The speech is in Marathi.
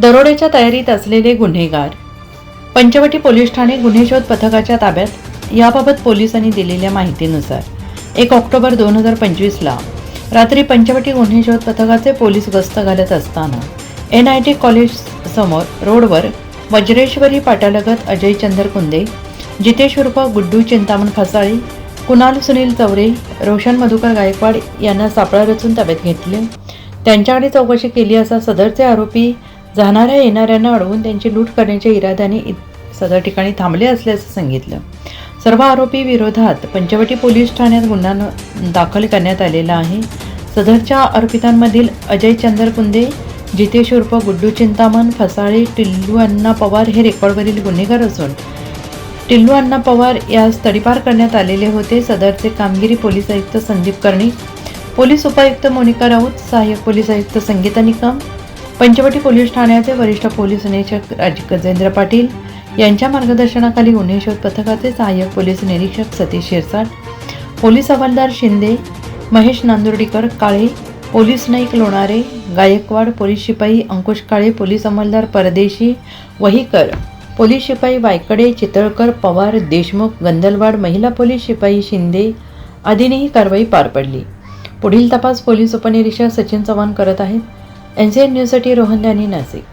दरोड्याच्या तयारीत असलेले गुन्हेगार. पंचवटी पोलीस ठाणे गुन्हे शोध पथकाच्या ताब्यात याबाबत पोलिसांनी दिलेल्या माहितीनुसार एक ऑक्टोबर दोन हजार पंचवीसला रात्री पंचवटी गुन्हे शोध पथकाचे पोलीस गस्त घालत असताना एन आय टी कॉलेज समोर रोडवर वज्रेश्वरी पाटालगत अजय चंदर कुंदे जितेश उर्फ गुड्डू चिंतामण खसाळी कुणाल सुनील चौरे रोशन मधुकर गायकवाड यांना सापळा रचून ताब्यात घेतले. त्यांच्याकडे चौकशी केली असता सदरचे आरोपी जाणाऱ्या येणाऱ्यांना अडवून त्यांची लूट करण्याच्या इराद्याने इत- सदर ठिकाणी थांबले असल्याचं सांगितलं. सर्व आरोपी विरोधात पंचवटी पोलीस ठाण्यात गुन्हा न- दाखल करण्यात आलेला आहे. सदरच्या आरोपितांमधील अजय चंदर कुंदे जितेश उर्फ गुड्डू चिंतामण फसाळे टिल्लू अण्णा पवार हे रेकॉर्डवरील गुन्हेगार असून टिल्लू अण्णा पवार यास तडीपार करण्यात आलेले होते. सदरचे कामगिरी पोलीस आयुक्त संदीप कर्णिक पोलीस उपायुक्त मोनिका राऊत सहाय्यक पोलीस आयुक्त संगीता निकम पंचवटी पोलीस ठाण्याचे वरिष्ठ पोलीस निरीक्षक राज गजेंद्र पाटील यांच्या मार्गदर्शनाखाली गुन्हे शोध पथकाचे सहाय्यक पोलीस निरीक्षक सतीश शिरसाट पोलीस हवालदार शिंदे महेश नांदुर्डीकर काळे पोलीस नाईक लोणारे गायकवाड पोलीस शिपाई अंकुश काळे पोलीस अंमलदार परदेशी वहीकर पोलीस शिपाई वायकडे चितळकर पवार देशमुख गंदलवाड महिला पोलीस शिपाई शिंदे आदींनी ही कारवाई पार पडली. पुढील तपास पोलीस उपनिरीक्षक सचिन चव्हाण करत आहेत. एन सी एन न्यूजसाठी रोहन दानी नाशिक.